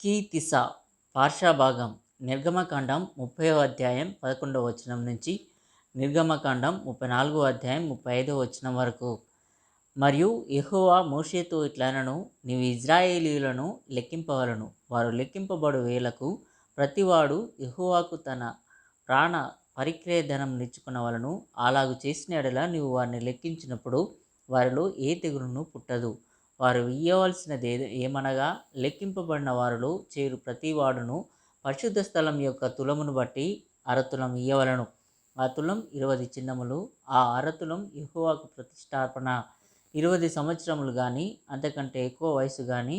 కీతిస పార్శ్వభాగం నిర్గమకాండం ముప్పై అధ్యాయం పదకొండవ వచనం నుంచి నిర్గమకాండం ముప్పై నాలుగో అధ్యాయం ముప్పై ఐదవ వచనం వరకు. మరియు ఎహోవా మోషేతో ఇట్లనను నీవు ఇజ్రాయేలీయులను లెక్కింపవలను. వారు లెక్కింపబడు వేలకు ప్రతివాడు ఎహోవాకు తన ప్రాణ పరిక్రయధనం నిచ్చుకునవలను. అలాగు చేసిన ఎడల నీవు వారిని లెక్కించినప్పుడు వారిలో ఏ తెగులును పుట్టదు. వారు ఇయ్యవలసినది ఏమనగా లెక్కింపబడిన వారులు చేరు ప్రతివాడును పరిశుద్ధ స్థలం యొక్క తులమును బట్టి అరతులం ఇయ్యవలను. ఆ తులం ఇరవై చిన్నములు ఆ అరతులం యెహోవాకు ప్రతిష్టాపన ఇరవై సంవత్సరములు కానీ అంతకంటే ఎక్కువ వయసు కానీ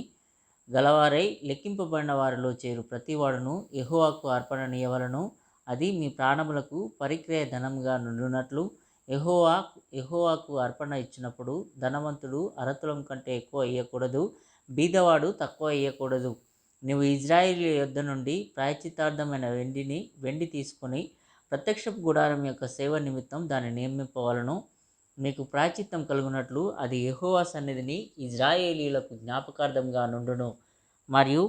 గలవారై లెక్కింపబడిన వారిలో చేరు ప్రతివాడును అర్పణ అర్పణనీయవలను అది మీ ప్రాణములకు పరిక్రయ ధనంగా నుండునట్లు ఎహోవా ఎహోవాకు అర్పణ ఇచ్చినప్పుడు ధనవంతుడు అరతులం కంటే ఎక్కువ ఇయ్యకూడదు బీదవాడు తక్కువ ఇయ్యకూడదు. నువ్వు ఇజ్రాయిల్ యుద్ధ నుండి ప్రాయచితార్థమైన వెండిని వెండి తీసుకొని ప్రత్యక్షపు గుడారం యొక్క సేవ నిమిత్తం దాన్ని నియమింపవలను. మీకు ప్రాచిత్యం కలుగునట్లు అది ఎహోవా సన్నిధిని ఇజ్రాయేలీలకు జ్ఞాపకార్థంగా నుండును. మరియు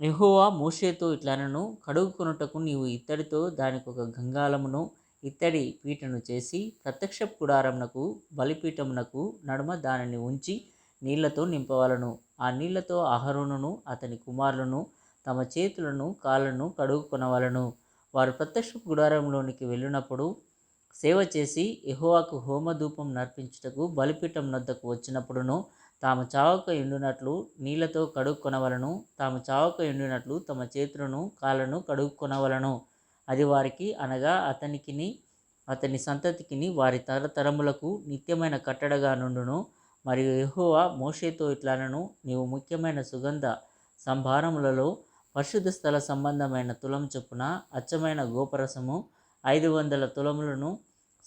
యెహోవా మూసేతో ఇట్లనను కడుగుకొనుటకు నీవు ఇత్తడితో దానికి ఒక గంగాలమును ఇత్తడి పీటను చేసి ప్రత్యక్ష గుడారమునకు బలిపీఠమునకు నడుమ దానిని ఉంచి నీళ్ళతో నింపవలను. ఆ నీళ్ళతో అహరోనును అతని కుమారులను తమ చేతులను కాళ్ళను కడుగుకొనవలను. వారు ప్రత్యక్ష గుడారంలోనికి వెళ్ళినప్పుడు సేవ చేసి ఎహోవాకు హోమధూపం నర్పించుటకు బలిపీఠం నొద్దకు వచ్చినప్పుడును తాము చావక ఎండునట్లు నీళ్ళతో కడుక్కొనవలను తాము చావక ఎండునట్లు తమ చేతులను కాళ్ళను కడుక్కొనవలను అది వారికి అనగా అతనికిని అతని సంతతికిని వారి తరతరములకు నిత్యమైన కట్టడగా నుండును. మరియు ఎహోవా మోషేతో ఇట్లానను నీవు ముఖ్యమైన సుగంధ సంభారములలో పరిశుద్ధ స్థల సంబంధమైన తులం చొప్పున అచ్చమైన గోపరసము ఐదు వందల తులములను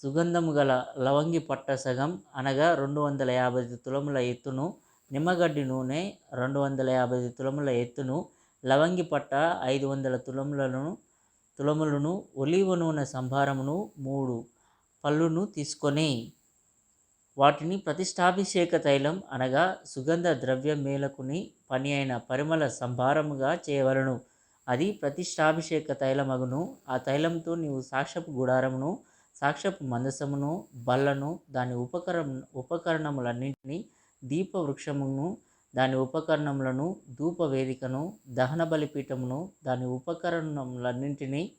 సుగంధము గల లవంగి పట్ట సగం అనగా రెండు వందల యాభై తులముల ఎత్తును నిమ్మగడ్డి నూనె రెండు వందల యాభై తులముల ఎత్తును లవంగి పట్ట ఐదు వందల తులములను తులములను ఒలివ నూనె సంభారమును మూడు పళ్ళును తీసుకొని వాటిని ప్రతిష్టాభిషేక తైలం అనగా సుగంధ ద్రవ్య మేలకుని పని అయిన పరిమళ సంభారముగా చేయవలను. అది ప్రతిష్టాభిషేక తైలమగును. ఆ తైలంతో నీవు సాక్షపు గుడారమును సాక్షపు మందసమును బల్లను దాని ఉపకరం ఉపకరణములన్నింటినీ దీపవృక్షమును దాని ఉపకరణములను ధూప వేదికను దహన బలిపీఠమును దాని ఉపకరణములన్నింటినీ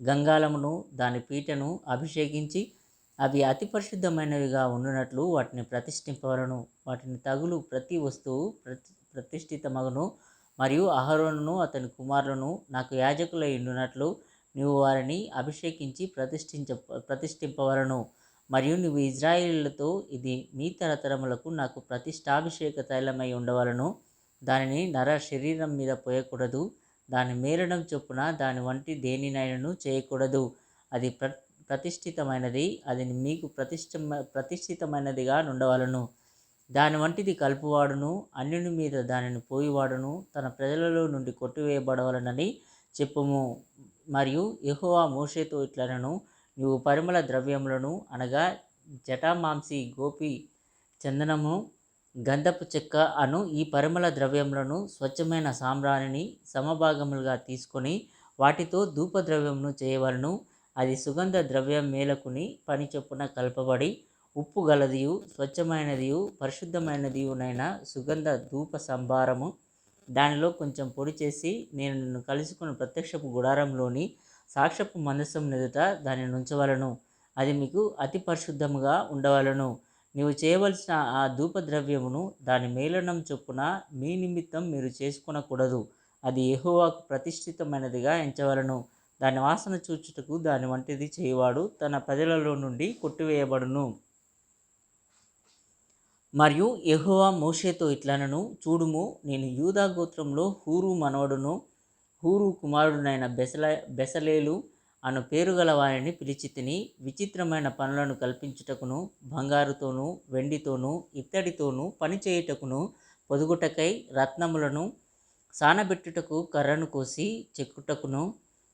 గంగాళమును దాని పీటను అభిషేకించి అవి అతి పరిశుద్ధమైనవిగా ఉండునట్లు వాటిని ప్రతిష్ఠింపవలను. వాటిని తగులు ప్రతి వస్తువు ప్రతి ప్రతిష్ఠితమగును. మరియు అహరోనును అతని కుమారులను నాకు యాజకులై ఉండునట్లు నీవు వారిని అభిషేకించి ప్రతిష్ఠించ ప్రతిష్ఠింపవలను. మరియు నువ్వు ఇజ్రాయిలతో ఇది మీ తరతరములకు నాకు ప్రతిష్టాభిషేక తైలమై ఉండవలను. దానిని నర శరీరం మీద పోయకూడదు. దాని మేరడం చొప్పున దాని వంటి దేనినైనను చేయకూడదు. అది ప్ర ప్రతిష్ఠితమైనది. అది మీకు ప్రతిష్ఠ ప్రతిష్ఠితమైనదిగా ఉండవలను దాని వంటిది కలుపువాడును. అన్యుని మీద దానిని పోయివాడును. తన ప్రజలలో నుండి కొట్టివేయబడవలనని చెప్పుము. మరియు ఎహోవా మోషేతో ఇట్లనను. నీవు పరిమళ ద్రవ్యములను అనగా జటామాంసి గోపి చందనము గంధపు చెక్క అను ఈ పరిమళ ద్రవ్యములను స్వచ్ఛమైన సాంబ్రాణిని సమభాగములుగా తీసుకొని వాటితో ధూపద్రవ్యమును చేయవలను. అది సుగంధ ద్రవ్యం మేలకుని పని చొప్పున కలపబడి ఉప్పు గలదియు స్వచ్ఛమైనదియు పరిశుద్ధమైనదియునైన సుగంధ ధూప సంభారము. దానిలో కొంచెం పొడి చేసి నేను నిన్ను కలుసుకున్న ప్రత్యక్షపు గుడారంలోని సాక్ష్యపు మనస్సం ఎదుట దాన్ని నుంచవలను అది మీకు అతి పరిశుద్ధముగా ఉండవలను. నీవు చేయవలసిన ఆ ధూపద్రవ్యమును దాని మేలనం చొప్పున మీ నిమిత్తం మీరు చేసుకునకూడదు. అది ఎహోవాకు ప్రతిష్ఠితమైనదిగా ఎంచవలను. దాని వాసన చూచుటకు దాని వంటిది చేయవాడు తన ప్రజలలో నుండి కొట్టివేయబడును. మరియు ఎహోవా మోషేతో ఇట్లనను చూడుము నేను యూదా గోత్రంలో హూరు మనవడును హూరు కుమారుడునైన బెసల బెసలేలు అను పేరు గల వారిని పిలిచి తిని విచిత్రమైన పనులను కల్పించుటకును బంగారుతోనూ వెండితోనూ ఇత్తడితోనూ పని చేయుటకును పొదుగుటకై రత్నములను సానబెట్టుటకు కర్రను కోసి చెక్కుటకును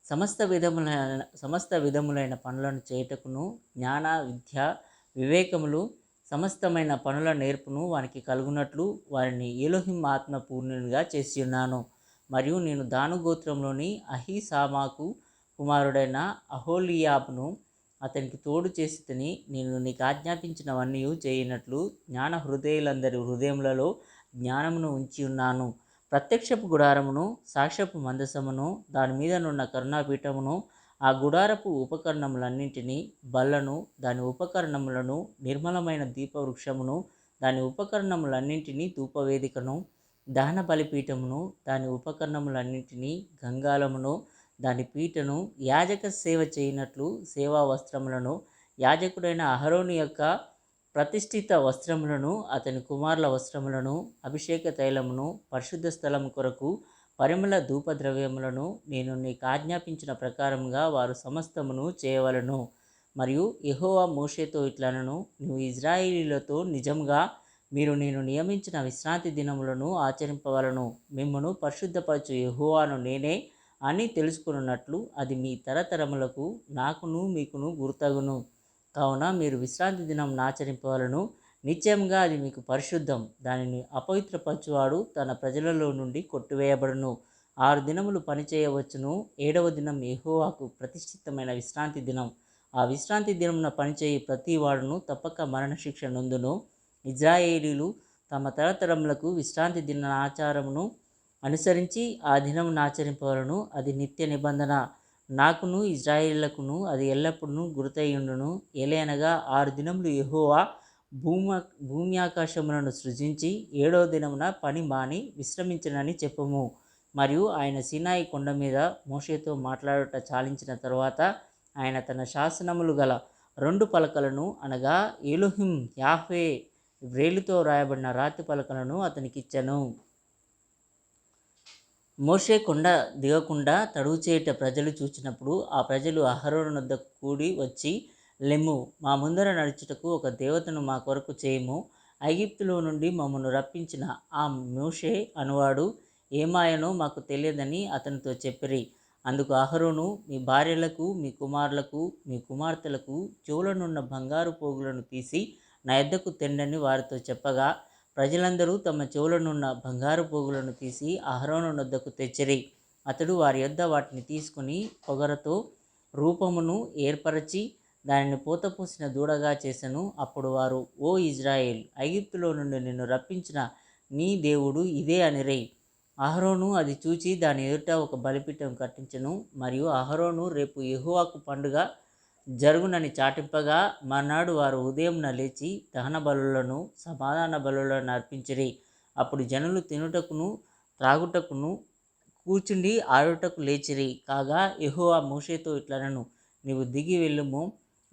సమస్త విధములైన సమస్త విధములైన పనులను చేయుటకును జ్ఞాన విద్య వివేకములు సమస్తమైన పనుల నేర్పును వానికి కలుగునట్లు వారిని ఏలోహిం ఆత్మ పూర్ణునిగా చేసి ఉన్నాను మరియు నేను దాను గోత్రంలోని అహీసామాకు కుమారుడైన అహోలియాబ్ను అతనికి తోడు చేసి తిని నేను నీకు ఆజ్ఞాపించినవన్నీ చేయనట్లు జ్ఞాన హృదయులందరి హృదయములలో జ్ఞానమును ఉంచి ఉన్నాను. ప్రత్యక్షపు గుడారమును సాక్ష్యపు మందసమును దాని మీదనున్న కరుణాపీఠమును ఆ గుడారపు ఉపకరణములన్నింటినీ బల్లను దాని ఉపకరణములను నిర్మలమైన దీపవృక్షమును దాని ఉపకరణములన్నింటినీ ధూపవేదికను దహన బలిపీఠమును దాని ఉపకరణములన్నింటినీ గంగాలమును దాని పీటను యాజక సేవ చేయనట్లు సేవా వస్త్రములను యాజకుడైన అహరోని యొక్క ప్రతిష్ఠిత వస్త్రములను అతని కుమారుల వస్త్రములను అభిషేక తైలమును పరిశుద్ధ స్థలం కొరకు పరిమళ ధూపద్రవ్యములను నేను నీకు ఆజ్ఞాపించిన ప్రకారముగా వారు సమస్తమును చేయవలను. మరియు ఎహోవా మోషేతో ఇట్లనను నువ్వు ఇజ్రాయిలీలతో నిజంగా మీరు నేను నియమించిన విశ్రాంతి దినములను ఆచరింపవలను. మిమ్మను పరిశుద్ధపరచు యహువాను నేనే అని తెలుసుకున్నట్లు అది మీ తరతరములకు నాకును మీకును గుర్తగును. కావున మీరు విశ్రాంతి దినం ఆచరింపవలను. నిత్యంగా అది మీకు పరిశుద్ధం. దానిని అపవిత్రపరచువాడు తన ప్రజలలో నుండి కొట్టివేయబడును. ఆరు దినములు పనిచేయవచ్చును. ఏడవ దినం ఎహోవాకు ప్రతిష్ఠితమైన విశ్రాంతి దినం. ఆ విశ్రాంతి దినమున పనిచేయి ప్రతి వాడును తప్పక మరణశిక్ష నొందును. ఇజ్రాయేలీలు తమ తరతరములకు విశ్రాంతి దిన ఆచారమును అనుసరించి ఆ దినం ఆచరింపవలను. అది నిత్య నిబంధన. నాకును ఇజ్రాయేళ్ళకును అది ఎల్లప్పుడూ గుర్తయ్యుండును ఏలైనగా ఆరు దినములు యెహోవా భూమ భూమి ఆకాశములను సృజించి ఏడో దినమున పని మాని విశ్రమించనని చెప్పము. మరియు ఆయన సినాయి కొండ మీద మోషేతో మాట్లాడుట చాలించిన తరువాత ఆయన తన శాసనములు గల రెండు పలకలను అనగా ఎలుహిం యాహ్వే వ్రేలుతో రాయబడిన రాతి పలకలను అతనికిచ్చెను. మోషే కొండ దిగకుండా తడువు చేయట ప్రజలు చూచినప్పుడు ఆ ప్రజలు అహరోను వద్ద కూడి వచ్చి లెమ్ము మా ముందర నడుచుటకు ఒక దేవతను మా కొరకు చేయము. ఐగిప్తులో నుండి మమ్మను రప్పించిన ఆ మోషే అనువాడు ఏమాయనో మాకు తెలియదని అతనితో చెప్పిరి. అందుకు అహరోను మీ భార్యలకు మీ కుమారులకు మీ కుమార్తెలకు చెవులనున్న బంగారు పోగులను తీసి నా ఎద్దకు తెండని వారితో చెప్పగా ప్రజలందరూ తమ చెవులనున్న బంగారు పోగులను తీసి అహరోను వద్దకు తెచ్చిరి. అతడు వారి యొద్ద వాటిని తీసుకుని పొగరతో రూపమును ఏర్పరచి దానిని పూతపూసిన దూడగా చేసెను. అప్పుడు వారు ఓ ఇజ్రాయేల్ ఐగిప్తులో నుండి నిన్ను రప్పించిన నీ దేవుడు ఇదే అనిరై. అహరోను అది చూచి దాని ఎదుట ఒక బలిపీఠం కట్టించను. మరియు అహరోను రేపు ఎహువాకు పండుగ జరుగునని చాటింపగా మర్నాడు వారు ఉదయంన లేచి దహన బలులను సమాధాన బలులను అర్పించిరి. అప్పుడు జనులు తినుటకును త్రాగుటకును కూర్చుండి ఆడుటకు లేచిరి. కాగా యెహోవా మోషేతో ఇట్లనను నీవు దిగి వెళ్ళుము.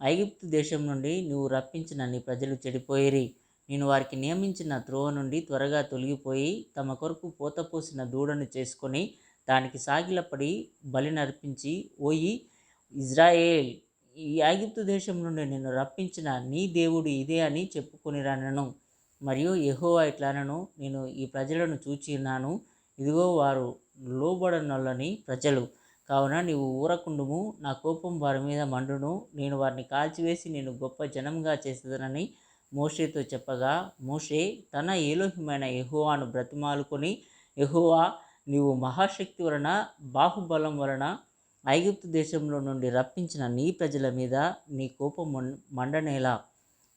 ఐగుప్తు దేశం నుండి నువ్వు రప్పించిన నీ ప్రజలు చెడిపోయిరి. నేను వారికి నియమించిన త్రోవ నుండి త్వరగా తొలగిపోయి తమ కొరకు పోతపోసిన దూడను చేసుకొని దానికి సాగిలపడి బలి నర్పించి ఓయి ఇజ్రాయేల్ ఈ ఐగుప్తు దేశం నుండి నిన్ను రప్పించిన నీ దేవుడు ఇదే అని చెప్పుకొని రానను. మరియు ఎహోవా ఇట్లానను నేను ఈ ప్రజలను చూచిన్నాను ఇదిగో వారు లోబడనొల్లని ప్రజలు. కావున నీవు ఊరకుండుము నా కోపం వారి మీద మండును. నేను వారిని కాల్చివేసి నేను గొప్ప జనంగా చేసేదనని మోషేతో చెప్పగా మోషే తన ఏలోహిమైన యెహోవాను బ్రతిమాలుకొని ఎహోవా నీవు మహాశక్తి వలన బాహుబలం వలన ఐగుప్తు దేశంలో నుండి రప్పించిన నీ ప్రజల మీద నీ కోపం మండనేలా.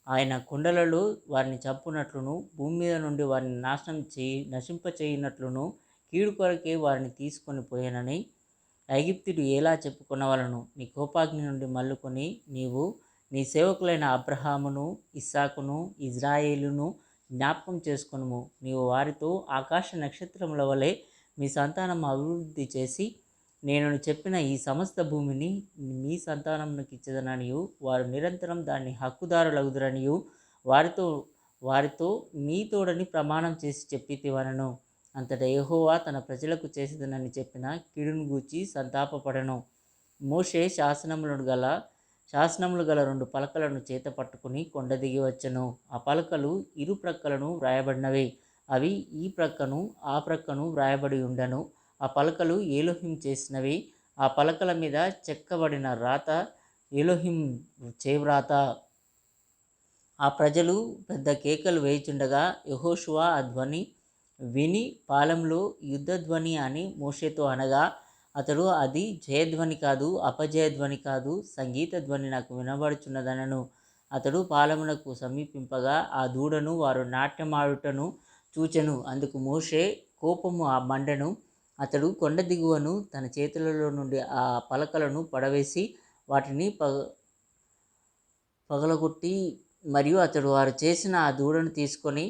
ఆయన కొండలలో వారిని చంపునట్లును భూమి మీద నుండి వారిని నాశనం చేయి నశింపచేయనట్లును కీడు కొరకే వారిని తీసుకొని పోయానని ఐగిప్తుడు ఎలా చెప్పుకున్నవలను నీ కోపాగ్ని నుండి మల్లుకొని నీవు నీ సేవకులైన అబ్రహామును ఇస్సాకును ఇజ్రాయేలును జ్ఞాపకం చేసుకును నీవు వారితో ఆకాశ నక్షత్రముల వలె మీ సంతానం అభివృద్ధి చేసి నేను చెప్పిన ఈ సమస్త భూమిని మీ సంతానమునకు ఇచ్చదననియు వారు నిరంతరం దాన్ని హక్కుదారులగుదురనియు వారితో వారితో మీ తోడని ప్రమాణం చేసి చెప్పితివనను. అంతట యెహోవా తన ప్రజలకు చేసేదనని చెప్పిన కిడును గూర్చి సంతాపపడను. మోషే శాసనములను గల శాసనములు గల రెండు పలకలను చేత పట్టుకుని కొండ దిగి వచ్చను. ఆ పలకలు ఇరు ప్రక్కలను వ్రాయబడినవి. అవి ఈ ప్రక్కను ఆ ప్రక్కను వ్రాయబడి ఉండను. ఆ పలకలు ఏలోహిం చేసినవి. ఆ పలకల మీద చెక్కబడిన రాత ఏలోహిం చేవ్రాత. ఆ ప్రజలు పెద్ద కేకలు వేయుచుండగా యహోషువా ఆ ధ్వని విని పాలెంలో యుద్ధధ్వని అని మోషేతో అనగా అతడు అది జయధ్వని కాదు అపజయధ్వని కాదు సంగీత ధ్వని నాకు వినబడుచున్నదనను. అతడు పాలమునకు సమీపింపగా ఆ దూడను వారు నాట్యమాడుటను చూచెను. అందుకు మోషే కోపము ఆ మండను అతడు కొండ దిగువను తన చేతులలో నుండి ఆ పలకలను పడవేసి వాటిని పగ పగలగొట్టి మరియు అతడు వారు చేసిన ఆ దూడను తీసుకొని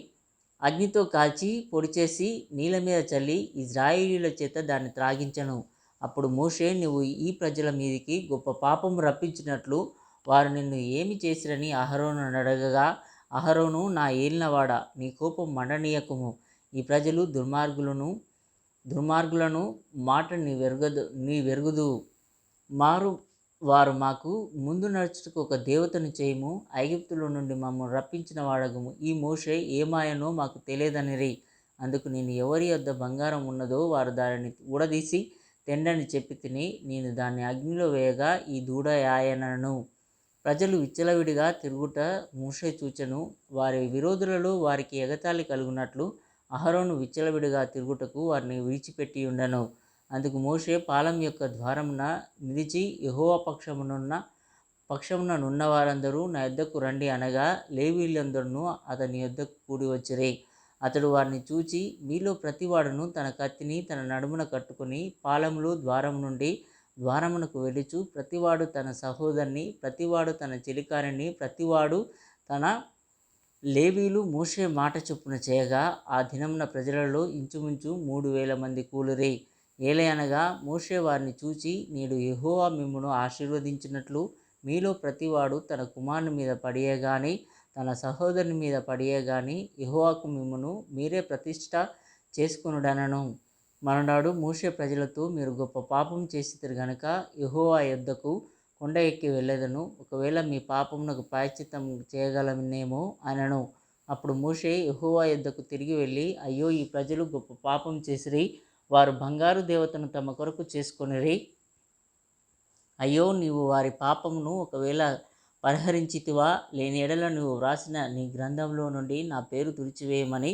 అగ్నితో కాల్చి పొడి చేసి నీళ్ళ మీద చల్లి ఇజ్రాయిలీల చేత దాన్ని త్రాగించను. అప్పుడు మోషే నువ్వు ఈ ప్రజల మీదికి గొప్ప పాపం రప్పించినట్లు వారు నిన్ను ఏమి చేసిరని అహరోను అడగగా అహరోను నా ఏలినవాడ నీ కోపం మండనీయకుము. ఈ ప్రజలు దుర్మార్గులను దుర్మార్గులను మాట నీ వెరగదు నీ వెరుగుదు. మారు వారు మాకు ముందు నడుచుటకు ఒక దేవతను చేయము. ఐగిప్తుల నుండి మమ్మల్ని రప్పించిన వాడగము. ఈ మోషే ఏమాయనో మాకు తెలియదనిరి. అందుకు నేను ఎవరి యొద్ద బంగారం ఉన్నదో వారు దానిని ఊడదీసి తెండని చెప్పి తిని నేను దాన్ని అగ్నిలో వేయగా ఈ దూడ యాయనను. ప్రజలు విచ్చలవిడిగా తిరుగుట మూషే చూచెను. వారి విరోధులలో వారికి ఎగతాళి కలుగునట్లు అహరోను విచ్చలవిడిగా తిరుగుటకు వారిని విడిచిపెట్టి ఉండను. అందుకు మోషే పాలం యొక్క ద్వారమున నిలిచి యహోవ పక్షమునున్న పక్షమున నున్న వారందరూ నా యొద్దకు రండి అనగా లేవీలందరూ అతని యొద్దకు కూడి వచ్చిరే. అతడు వారిని చూచి మీలో ప్రతివాడును తన కత్తిని తన నడుమున కట్టుకొని పాలములు ద్వారం నుండి ద్వారమునకు వెలుచు ప్రతివాడు తన సహోదరిని ప్రతివాడు తన చెలికారిని ప్రతివాడు తన లేవీలు మోషే మాట చొప్పున చేయగా ఆ దినమున ప్రజలలో ఇంచుమించు మూడు వేల మంది కూలురే. ఏలయనగా మోషే వారిని చూచి నేడు ఎహోవా మిమ్మును ఆశీర్వదించినట్లు మీలో ప్రతివాడు తన కుమారుని మీద పడియే తన సహోదరుని మీద పడియే యహోవాకు మిమ్మును మీరే ప్రతిష్ట చేసుకొనుడనను. మరునాడు మోషే ప్రజలతో మీరు గొప్ప పాపం చేసిరు గనుక ఎహోవా యొద్దకు కొండ ఎక్కి వెళ్ళదను. ఒకవేళ మీ పాపమునకు ప్రాయశ్చిత్తం చేయగలనేమో అనను. అప్పుడు మోషే యెహోవా యుద్ధకు తిరిగి వెళ్ళి అయ్యో ఈ ప్రజలు గొప్ప పాపం చేసిరి. వారు బంగారు దేవతను తమ కొరకు చేసుకొనిరి. అయ్యో నీవు వారి పాపమును ఒకవేళ పరిహరించితివా? లేని ఎడల నువ్వు వ్రాసిన నీ గ్రంథంలో నుండి నా పేరు తుడిచివేయమని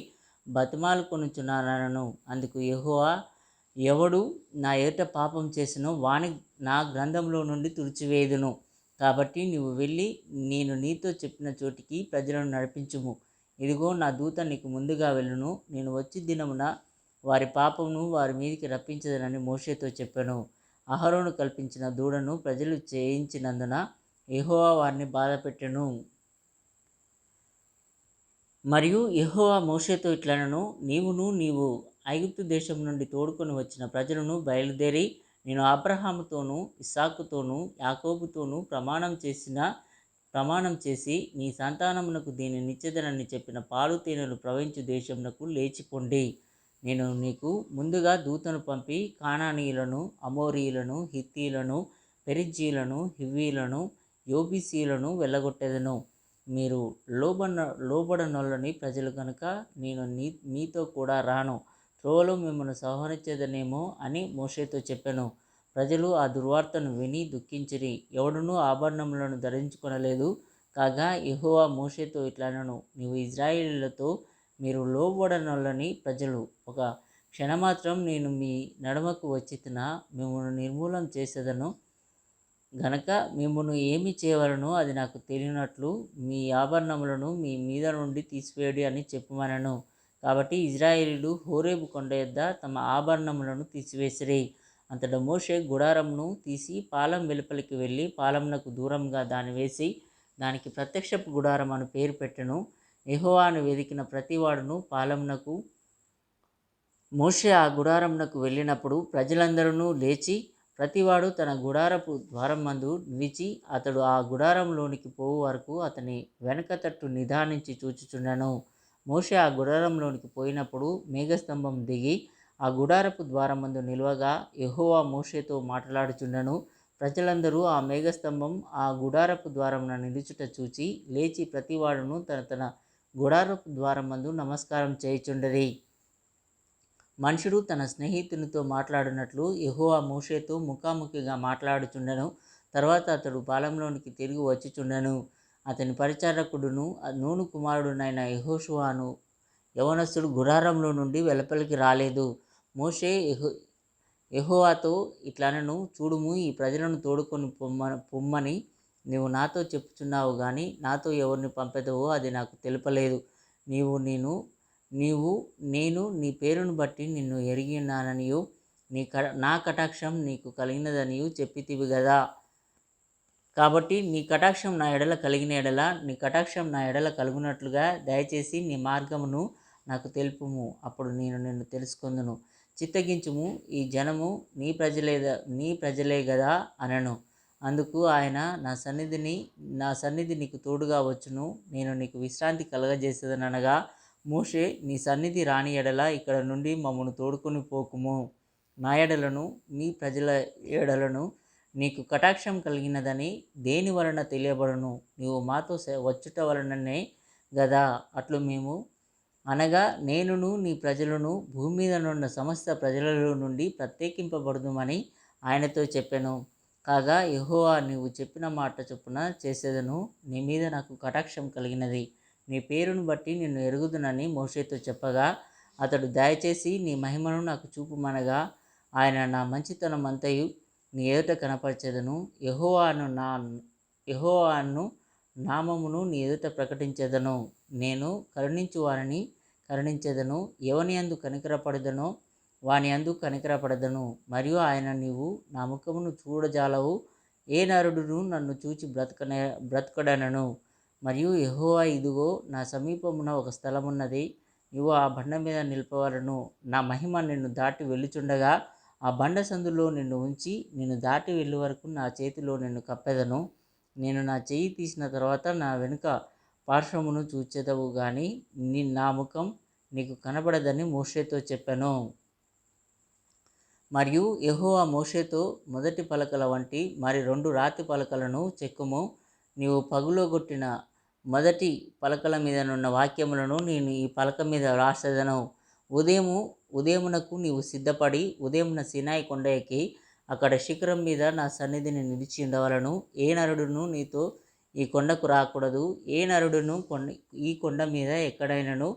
బతిమాలుకొనుచున్నానను అందుకు యెహోవా ఎవడు నా ఎదుట పాపం చేసినో వాని నా గ్రంథంలో నుండి తుడిచివేయుదును. కాబట్టి నువ్వు వెళ్ళి నేను నీతో చెప్పిన చోటికి ప్రజలను నడిపించుము. ఇదిగో నా దూత నీకు ముందుగా వెళ్ళును. నేను వచ్చి దినమున వారి పాపమును వారి మీదికి రప్పించదనని మోషేతో చెప్పాను. అహరోను కల్పించిన దూడను ప్రజలు చేయించినందున ఎహోవా వారిని బాధపెట్టెను మరియు ఎహోవా మోషేతో ఇట్లనను నీవును నీవు ఐగుప్తు దేశం నుండి తోడుకొని వచ్చిన ప్రజలను బయలుదేరి నేను అబ్రహాముతోనూ ఇస్సాకుతోనూ యాకోబుతోనూ ప్రమాణం చేసిన ప్రమాణం చేసి నీ సంతానమునకు దీని నిత్యదనని చెప్పిన పాలు తేనెలు ప్రవహించు దేశమునకు లేచిపోండి. నేను నీకు ముందుగా దూతను పంపి కానానీయులను అమోరీయులను హిత్తీలను పెరిజీలను హివ్వీలను యోబీసీలను వెళ్ళగొట్టేదను. మీరు లోబడ లోబడనొల్లని ప్రజలు కనుక నేను నీ మీతో కూడా రాను. త్రోవలో మిమ్మల్ని సంహరించేదనేమో అని మోషేతో చెప్పాను. ప్రజలు ఆ దుర్వార్తను విని దుఃఖించిరి. ఎవడునూ ఆభరణములను ధరించుకొనలేదు. కాగా ఎహోవా మోషేతో ఇట్లానను. నీవు ఇజ్రాయిలతో మీరు లోబడనొల్లని ప్రజలు. ఒక క్షణమాత్రం నేను మీ నడమకు వచ్చిన మిమ్మల్ని నిర్మూలం చేసేదను. గనక మిమ్మల్ని ఏమి చేయవలనో అది నాకు తెలియనట్లు మీ ఆభరణములను మీ మీద నుండి తీసివేయడి అని చెప్పమనను. కాబట్టి ఇజ్రాయేలీలు హోరేబు కొండ యొద్ద తమ ఆభరణములను తీసివేసిరి. అంతట మోషే గుడారంను తీసి పాలం వెలుపలికి వెళ్ళి పాలెంనకు దూరంగా దాన్ని వేసి దానికి ప్రత్యక్షపు గుడారం అని పేరు పెట్టెను. ఎహోవాను వెదికిన ప్రతివాడును పాలెంనకు మోషే ఆ గుడారంనకు వెళ్ళినప్పుడు ప్రజలందరూ లేచి ప్రతివాడు తన గుడారపు ద్వారం మందు నిలిచి అతడు ఆ గుడారంలోనికి పోవు వరకు అతని వెనక తట్టు నిదానించి చూచుచుండెను. మోషే ఆ గుడారంలోనికి పోయినప్పుడు మేఘస్తంభం దిగి ఆ గుడారపు ద్వారమందు నిలువగా ఎహోవా మోషేతో మాట్లాడుచుండను. ప్రజలందరూ ఆ మేఘస్తంభం ఆ గుడారపు ద్వారమున నిలుచుట చూచి లేచి ప్రతివాడును తన తన గుడారపు ద్వారమందు నమస్కారం చేయుచుండరి. మనుషుడు తన స్నేహితునితో మాట్లాడినట్లు ఎహోవా మోషేతో ముఖాముఖిగా మాట్లాడుచుండెను. తర్వాత అతడు పాలెంలోనికి తిరిగి వచ్చుచుండెను. అతని పరిచారకుడును నూను కుమారుడునైన యహోషువాను యవనస్తుడు గుడారంలో నుండి వెలుపలికి రాలేదు. మోషే యెహో యెహోవాతో ఇట్లనను చూడుము ఈ ప్రజలను తోడుకొని పొమ్మ పొమ్మని నీవు నాతో చెప్పుచున్నావు కానీ నాతో ఎవరిని పంపెదవో అది నాకు తెలుపలేదు. నీవు నేను నీవు నేను నీ పేరును బట్టి నిన్ను ఎరిగినాననియో నీ క నా కటాక్షం నీకు కలిగినదనియు చెప్పితివి కదా కాబట్టి నీ కటాక్షం నా ఎడల కలిగిన ఎడల నీ కటాక్షం నా ఎడల కలుగునట్లుగా దయచేసి నీ మార్గమును నాకు తెలుపుము. అప్పుడు నేను నిన్ను తెలుసుకుందును. చిత్తగించుము. ఈ జనము నీ ప్రజలే నీ ప్రజలే కదా అనను. అందుకు ఆయన నా సన్నిధిని నా సన్నిధి నీకు తోడుగా వచ్చును. నేను నీకు విశ్రాంతి కలగజేసేదనగా మోషే నీ సన్నిధి రాని ఎడల ఇక్కడ నుండి మమ్మను తోడుకొని పోకుము. నా ఎడలను నీ ప్రజల ఎడలను నీకు కటాక్షం కలిగినదని దేని వలన తెలియబడును? నీవు మాతో వచ్చుట వలననే గదా? అట్లు మేము అనగా నేనును నీ ప్రజలను భూమి మీద నున్న సమస్త ప్రజలలో నుండి ప్రత్యేకింపబడుదుమని ఆయనతో చెప్పాను. కాగా యహోవా నీవు చెప్పిన మాట చొప్పున చేసేదను నీ మీద నాకు కటాక్షం కలిగినది. నీ పేరును బట్టి నిన్ను ఎరుగుదునని మోషేతో చెప్పగా అతడు దయచేసి నీ మహిమను నాకు చూపుమనగా ఆయన నా మంచితనం అంతయు నీ ఎదుట కనపరచెదను యహోవాను నా యహోవాను నామమును నీ ఎదుట ప్రకటించెదను. నేను కరుణించు వారిని కరుణించెదను. ఎవని అందు కనికరపడదనో వాని అందు కనికరపడదను. మరియు ఆయన నీవు నా ముఖమును చూడజాలవు. ఏ నరుడును నన్ను చూచి బ్రతకనే బ్రతకడనను. మరియు యహోవా ఇదిగో నా సమీపమున ఒక స్థలమున్నది. నువ్వు ఆ బండ మీద నిలపవలను. నా మహిమ నిన్ను దాటి వెళ్ళుచుండగా ఆ బండ సందులో నిన్ను ఉంచి నిన్ను దాటి వెళ్ళే వరకు నా చేతిలో నిన్ను కప్పెదను. నేను నా చెయ్యి తీసిన తర్వాత నా వెనుక పార్శ్వమును చూచెదవు కానీ నీ నా ముఖం నీకు కనబడదని మోషేతో చెప్పాను. మరియు యహోవా మోషేతో మొదటి పలకల వంటి మరి రెండు రాతి పలకలను చెక్కుము. నీవు పగులగొట్టిన మొదటి పలకల మీదనున్న వాక్యములను నేను ఈ పలక మీద వ్రాసేదను ఉదయము ఉదయమునకు నీవు సిద్ధపడి ఉదయమున సినాయి కొండ ఎక్కి అక్కడ శిఖరం మీద నా సన్నిధిని నిలిచి ఉండవలను. ఏ నరుడును నీతో ఈ కొండకు రాకూడదు. ఏ నరుడును కొండ ఈ కొండ మీద ఎక్కడైనను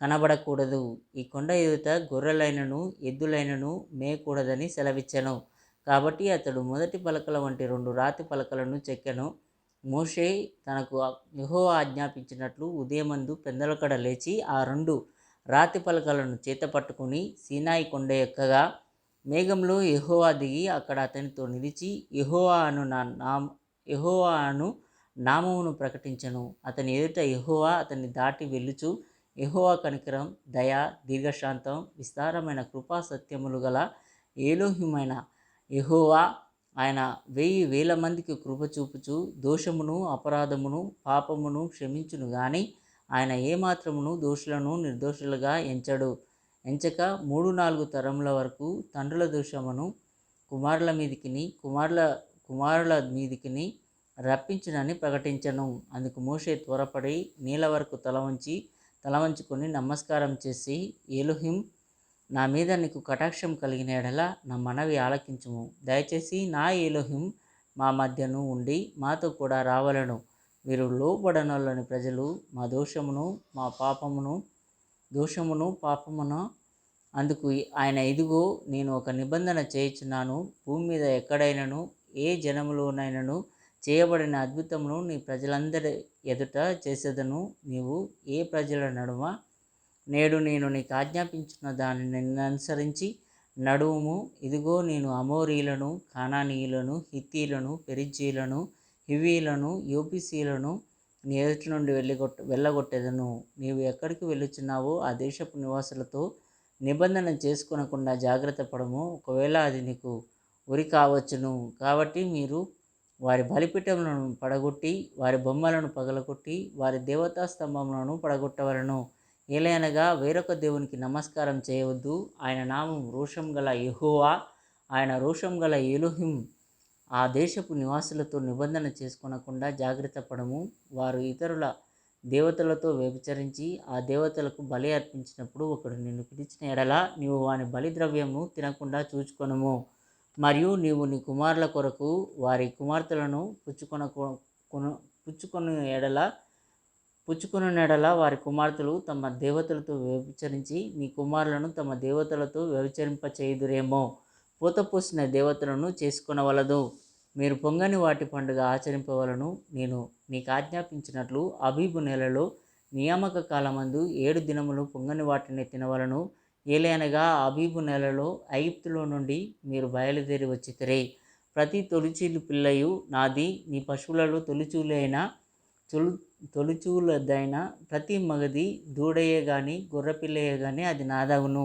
కనబడకూడదు. ఈ కొండ ఎదుట గొర్రెలైనను ఎద్దులైనను మేయకూడదని సెలవిచ్చెను. కాబట్టి అతడు మొదటి పలకల వంటి రెండు రాతి పలకలను చెక్కెను. మోషే తనకు యహో ఆజ్ఞాపించినట్లు ఉదయమందు పెందలకడ లేచి ఆ రెండు రాతి పలకలను చేత పట్టుకుని సీనాయి కొండ ఎక్కగా మేఘంలో ఎహోవా దిగి అక్కడ అతనితో నిలిచి ఎహోవా అను నా నామ యెహోవా అను నామమును ప్రకటించను. అతని ఎదుట ఎహోవా అతన్ని దాటి వెళ్ళుచు ఎహోవా కనికరం దయ దీర్ఘశాంతం విస్తారమైన కృపా సత్యములు గల ఏలోహిమైన యహోవా ఆయన వెయ్యి వేల మందికి కృప చూపుచు దోషమును అపరాధమును పాపమును క్షమించును గాని ఆయన ఏమాత్రమును దోషులను నిర్దోషులుగా ఎంచడు. ఎంచక మూడు నాలుగు తరముల వరకు తండ్రుల దోషమును కుమారుల మీదికిని కుమారుల కుమారుల మీదికిని రప్పించునని ప్రకటించను. అందుకు మోషే త్వరపడి నీళ్ళ వరకు తల వంచి తల వంచుకొని నమస్కారం చేసి ఏలుహిం నా మీద నీకు కటాక్షం కలిగిన ఎడల నా మనవి ఆలకించుము. దయచేసి నా ఏలోహిం మా మధ్యను ఉండి మాతో కూడా రావలను. వీరు లోబడనల్లని ప్రజలు మా దోషమును మా పాపమును దోషమును పాపమును. అందుకు ఆయన ఇదిగో నేను ఒక నిబంధన చేయించున్నాను. భూమి మీద ఎక్కడైనను ఏ జనములోనైనను చేయబడిన అద్భుతమును నీ ప్రజలందరి ఎదుట చేసేదను నీవు ఏ ప్రజల నడుమ. నేడు నేను నీకు ఆజ్ఞాపించిన దానిని అనుసరించి నడువుము. ఇదిగో నేను అమోరీలను కానానీయులను హిత్తీలను పెరిజీలను హివీలను యూపీసీలను నీ ఎదుటి నుండి వెళ్ళగొట్ట వెళ్ళగొట్టేదను. నీవు ఎక్కడికి వెళ్ళుచున్నావో ఆ దేశపు నివాసులతో నిబంధన చేసుకునకుండా జాగ్రత్త పడము. ఒకవేళ అది నీకు ఉరి కావచ్చును. కాబట్టి మీరు వారి బలిపీఠములను పడగొట్టి వారి బొమ్మలను పగలగొట్టి వారి దేవతా స్తంభములను పడగొట్టవలను. ఏలైనగా వేరొక దేవునికి నమస్కారం చేయవద్దు. ఆయన నామం రోషం గల యెహోవా. ఆయన రోషం గల ఎలుహిం. ఆ దేశపు నివాసులతో నిబంధన చేసుకొనకుండా జాగ్రత్త పడము. వారు ఇతరుల దేవతలతో వ్యభిచరించి ఆ దేవతలకు బలి అర్పించినప్పుడు ఒకడు నిన్ను పిలిచిన ఎడల నీవు వాని బలి ద్రవ్యము తినకుండా చూచుకొనము. మరియు నీవు నీ కుమారుల కొరకు వారి కుమార్తెలను పుచ్చుకొన కొను పుచ్చుకొని ఎడల పుచ్చుకున్న నెడల వారి కుమార్తెలు తమ దేవతలతో వ్యభిచరించి నీ కుమారులను తమ దేవతలతో వ్యభిచరింప చేయుదురేమో పూతపూసిన దేవతలను చేసుకొనవలదు. మీరు పొంగని వాటి పండుగ ఆచరింపవలను. నేను నీకు ఆజ్ఞాపించినట్లు అబీబు నెలలో నియామక కాలమందు ఏడు దినములు పొంగని వాటిని తినవలను. ఏలైనగా అబీబు నెలలో ఐగుప్తులో నుండి మీరు బయలుదేరి వచ్చితిరే ప్రతి తొలిచీలు పిల్లయు నాది నీ పశువులలో తొలిచూలైన తొలి తొలిచూలదైన ప్రతి మగది దూడయే కానీ గొర్రెపిల్లయే కానీ అది నాదగును.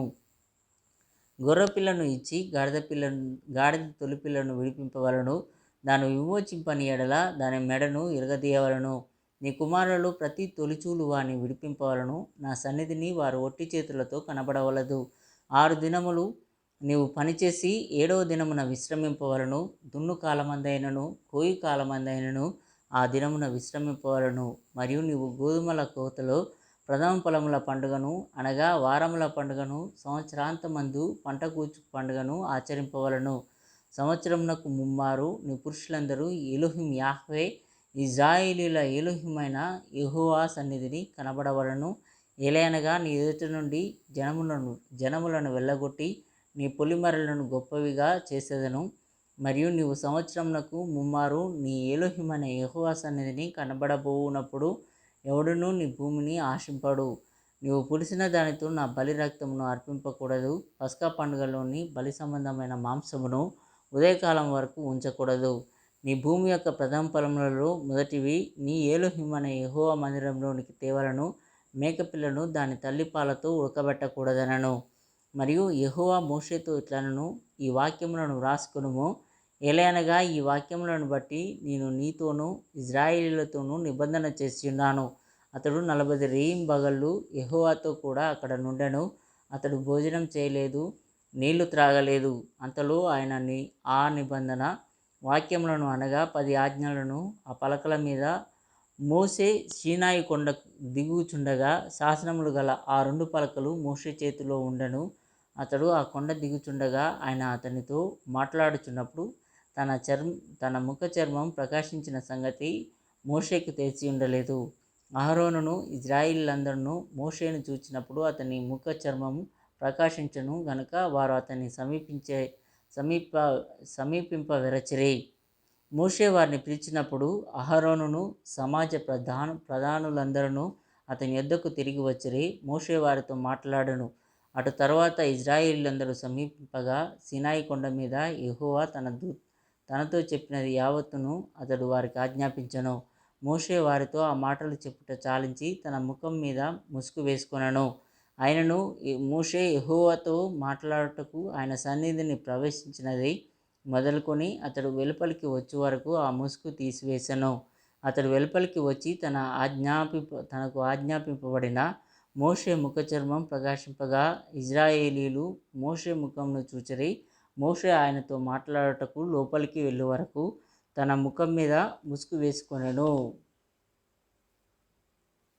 గొర్రెపిల్లను ఇచ్చి గాడిద పిల్లను గాడిద తొలి పిల్లను విడిపింపవలను. దాని విమోచింపని ఎడల దాని మెడను ఇరగదీయవలను. నీ కుమారులు ప్రతి తొలిచూలు వాని విడిపింపవలను. నా సన్నిధిని వారు ఒట్టి చేతులతో కనబడవలదు. ఆరు దినములు నీవు పనిచేసి ఏడవ దినమున విశ్రమింపవలను. దున్ను కాలమందైనను కోయి కాలమందైనను ఆ దినమున విశ్రమింపవలను. మరియు నీవు గోధుమల కోతలో ప్రథమ ఫలముల పండుగను అనగా వారముల పండుగను సంవత్సరాంతమందు పంట కూర్చు పండుగను ఆచరింపవలను. సంవత్సరమునకు ముమ్మారు నీ పురుషులందరూ ఎలుహిం యాహ్వే ఇజ్రాయిలీల ఎలుహిమైన యహువా సన్నిధిని కనబడవలను. ఏలైనగా నీ ఎదుటి నుండి జనములను జనములను వెళ్ళగొట్టి నీ పొలిమరలను గొప్పవిగా చేసేదను. మరియు నీవు సంవత్సరమునకు ముమ్మారు నీ ఏలోహిమైన యహువా సన్నిధిని కనబడబోనప్పుడు ఎవడునూ నీ భూమిని ఆశింపడు. నీవు పులిసిన దానితో నా బలి రక్తమును అర్పింపకూడదు. పస్కా పండుగలోని బలి సంబంధమైన మాంసమును ఉదయకాలం వరకు ఉంచకూడదు. నీ భూమి యొక్క ప్రథమ ఫలములలో మొదటివి నీ ఏలుహిం అనే యహోవ మందిరంలోనికి తేవలను మేకపిల్లను దాని తల్లిపాలతో ఉడకబెట్టకూడదనను. మరియు యహోవా మోషేతో ఇట్లనను ఈ వాక్యములను వ్రాసుకొనుము. ఏలయనగా ఈ వాక్యములను బట్టి నేను నీతోనూ ఇజ్రాయిలీలతోనూ నిబంధన చేసి ఉన్నాను అతడు నలభై రేయిం బగళ్ళు ఎహోవాతో కూడా అక్కడ నుండెను. అతడు భోజనం చేయలేదు నీళ్ళు త్రాగలేదు. అంతలో ఆయన ని ఆ నిబంధన వాక్యములను అనగా పది ఆజ్ఞలను ఆ పలకల మీద మోసే సీనాయి కొండ దిగుచుండగా శాసనములు గల ఆ రెండు పలకలు మోసే చేతిలో ఉండను. అతడు ఆ కొండ దిగుచుండగా ఆయన అతనితో మాట్లాడుచున్నప్పుడు తన చర్మ తన ముఖ చర్మం ప్రకాశించిన సంగతి మోషేకు తెలిసి ఉండలేదు. అహరోనును ఇజ్రాయిలందరూ మోషేను చూచినప్పుడు అతని ముఖ చర్మం ప్రకాశించను గనుక వారు అతన్ని సమీపించే సమీప సమీపింప వెరచిరి మోషే వారిని పిలిచినప్పుడు అహరోనును సమాజ ప్రధాన ప్రధానులందరూ అతని యొద్దకు తిరిగి వచ్చిరి. మోషే వారితో మాట్లాడను. అటు తర్వాత ఇజ్రాయిలందరూ సమీపగా సినాయి కొండ మీద యహోవా తన దూ తనతో చెప్పినది యావత్తును అతడు వారికి ఆజ్ఞాపించను. మోషే వారితో ఆ మాటలు చెప్పుట చాలించి తన ముఖం మీద ముసుగు వేసుకొనను. ఆయనను మోషే ఎహోవాతో మాట్లాడుటకు ఆయన సన్నిధిని ప్రవేశించినది మొదలుకొని అతడు వెలుపలికి వచ్చే వరకు ఆ ముసుగు తీసివేసెను. అతడు వెలుపలికి వచ్చి తన ఆజ్ఞాపింప తనకు ఆజ్ఞాపింపబడిన మోషే ముఖ చర్మం ప్రకాశింపగా ఇజ్రాయేలీలు మోషే ముఖంను చూచరి మోషే ఆయనతో మాట్లాడుటకు లోపలికి వెళ్ళే వరకు తన ముఖం మీద ముసుగు వేసుకొనెను.